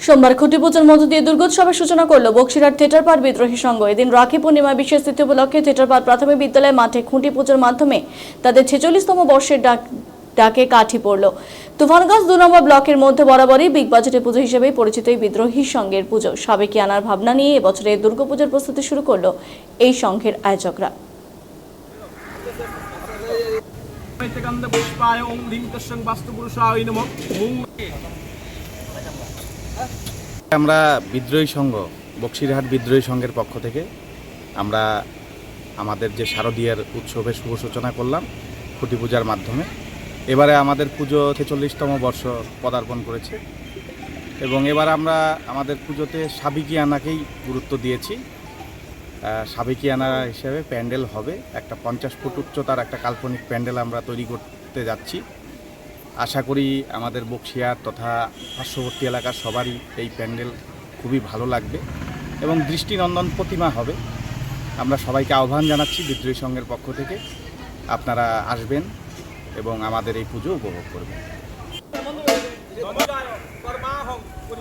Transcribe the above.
সোমবার খুঁটি পুজোর মধ্য দিয়ে দুর্গোৎসবের সূচনা করল বক্সিরার থিয়েটার পাঠ বিদ্রোহী সংঘ। এদিন রাখি পূর্ণিমা বিশেষ তিথি উপলক্ষে থিয়েটার পাঠ প্রাথমিক বিদ্যালয় মাঠে খুঁটি পুজোর মাধ্যমে তাদের ছেচল্লিশতম বর্ষের ডাক ডাকে কাঠি পড়ল। তুফানগঞ্জ দু নম্বর ব্লকের মধ্যে বরাবরই বিগ বাজেটের পুজো হিসেবেই পরিচিত এই বিদ্রোহী সংঘের পুজো। সাবেকি আনার ভাবনা নিয়ে এবছরে দুর্গাপুজোর প্রস্তুতি শুরু করল এই সংঘের আয়োজকরা। পুষ্পায় ওং আমরা বিদ্রোহী সংঘ বক্সিরহাট বিদ্রোহী সংঘের পক্ষ থেকে আমরা আমাদের যে শারদীয়ার উৎসবের শুভ সূচনা করলাম খুঁটি পূজার মাধ্যমে। এবারে আমাদের পুজো ছেচল্লিশতম বর্ষ পদার্পণ করেছে এবং এবার আমরা আমাদের পুজোতে সাবিকি আনাকেই গুরুত্ব দিয়েছি। আহ, সাবেকি আনা হিসেবে প্যান্ডেল হবে একটা পঞ্চাশ ফুট উচ্চতার একটা কাল্পনিক প্যান্ডেল আমরা তৈরি করতে যাচ্ছি। আশা করি আমাদের বক্সিয়ার তথা পার্শ্ববর্তী এলাকার সবারই এই প্যান্ডেল খুবই ভালো লাগবে এবং দৃষ্টিনন্দন প্রতিমা হবে। আমরা সবাইকে আহ্বান জানাচ্ছি বিদ্রোহী সংঘের পক্ষ থেকে। আপনারা আসবেন এবং আমাদের এই পুজো উপভোগ করবেন।